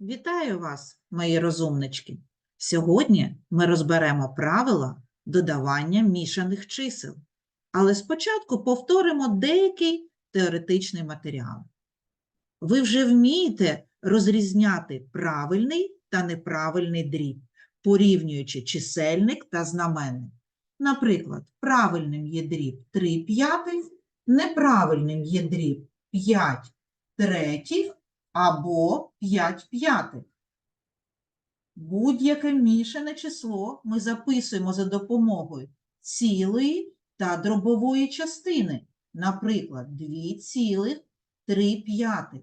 Вітаю вас, мої розумнички! Сьогодні ми розберемо правила додавання мішаних чисел. Але спочатку повторимо деякий теоретичний матеріал. Ви вже вмієте розрізняти правильний та неправильний дріб, порівнюючи чисельник та знаменник. Наприклад, правильним є дріб 3 п'ятих, неправильним є дріб 5 третіх або 5 п'ятих. Будь-яке мішане число ми записуємо за допомогою цілої та дробової частини, наприклад, 2 цілих 3 п'ятих.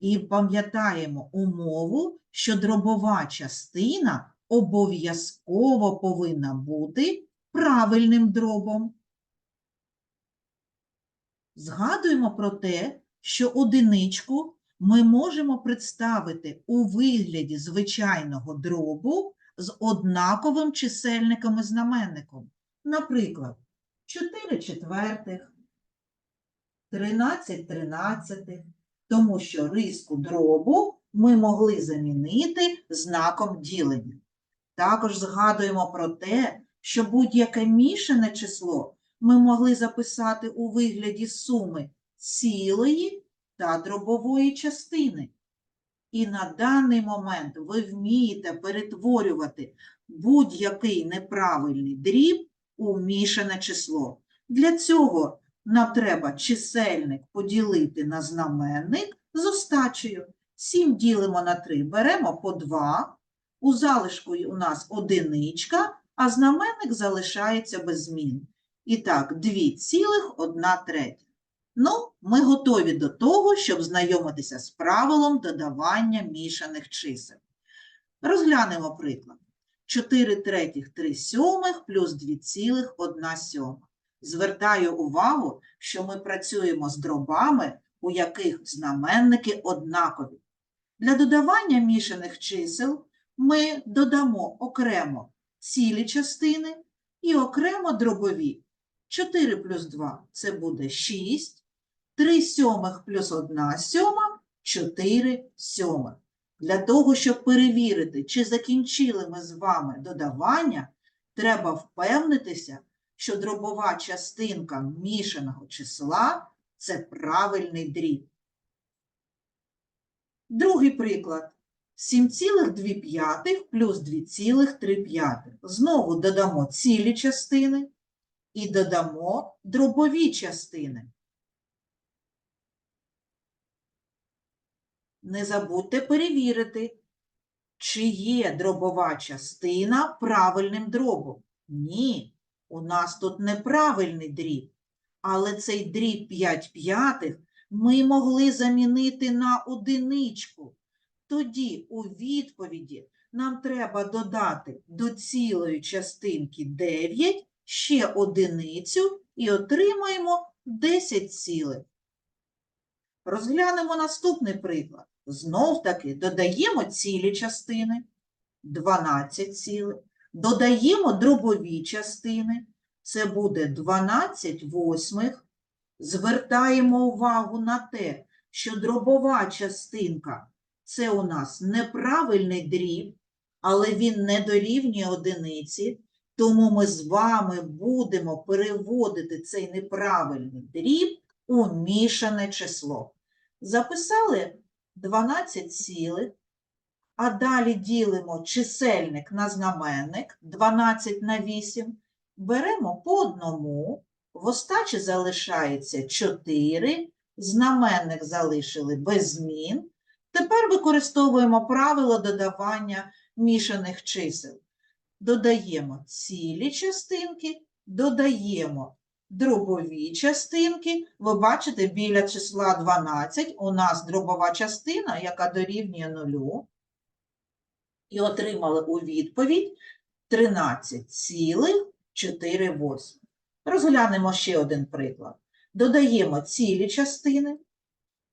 І пам'ятаємо умову, що дробова частина обов'язково повинна бути правильним дробом. Згадуємо про те, що одиничку ми можемо представити у вигляді звичайного дробу з однаковим чисельником і знаменником. Наприклад, 4 четвертих, 13 тринадцятих, тому що риску дробу ми могли замінити знаком ділення. Також згадуємо про те, що будь-яке мішане число ми могли записати у вигляді суми цілої та дробової частини. І на даний момент ви вмієте перетворювати будь-який неправильний дріб у мішане число. Для цього нам треба чисельник поділити на знаменник з остачею. 7 ділимо на 3, беремо по 2, у залишку у нас одиничка, а знаменник залишається без змін. І так, 2,1 третя. Ну, ми готові до того, щоб знайомитися з правилом додавання мішаних чисел. Розглянемо приклад. 4 третіх 3 сьомих плюс 2,1 сьома. Звертаю увагу, що ми працюємо з дробами, у яких знаменники однакові. Для додавання мішаних чисел ми додамо окремо цілі частини і окремо дробові. 4 плюс 2 – це буде 6. 3 сьомих плюс 1 сьома – 4 сьомих. Для того, щоб перевірити, чи закінчили ми з вами додавання, треба впевнитися, що дробова частинка мішаного числа – це правильний дріб. Другий приклад. 7,2 плюс 2,3. Знову додамо цілі частини і додамо дробові частини. Не забудьте перевірити, чи є дробова частина правильним дробом. Ні, у нас тут неправильний дріб, але цей дріб 5 п'ятих ми могли замінити на одиничку. Тоді у відповіді нам треба додати до цілої частинки 9 ще одиницю і отримаємо 10 цілих. Розглянемо наступний приклад. Знов таки додаємо цілі частини 12 цілих. Додаємо дробові частини. Це буде 12 восьмих. Звертаємо увагу на те, що дробова частинка це у нас неправильний дріб, але він не дорівнює одиниці, тому ми з вами будемо переводити цей неправильний дріб у мішане число. Записали 12 цілих, а далі ділимо чисельник на знаменник 12 на 8, беремо по одному, в остачі залишається 4, знаменник залишили без змін. Тепер використовуємо правило додавання мішаних чисел. Додаємо цілі частинки, додаємо дробові частинки. Ви бачите, біля числа 12 у нас дробова частина, яка дорівнює нулю. І отримали у відповідь 13,4. Розглянемо ще один приклад. Додаємо цілі частини,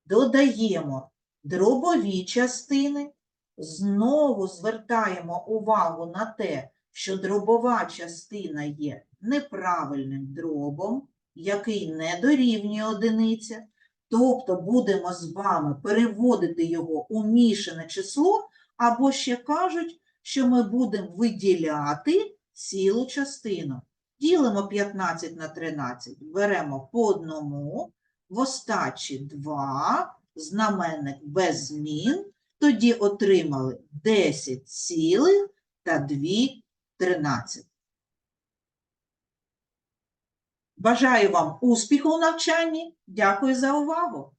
додаємо дробові частини. Знову звертаємо увагу на те, що дробова частина є неправильним дробом, який не дорівнює одиниця, Тобто будемо з вами переводити його у мішане число, або ще кажуть, що ми будемо виділяти цілу частину. Ділимо 15 на 13, беремо по одному, в остачі 2, знаменник без змін, тоді отримали 10 цілих та 2 13. Бажаю вам успіху у навчанні. Дякую за увагу!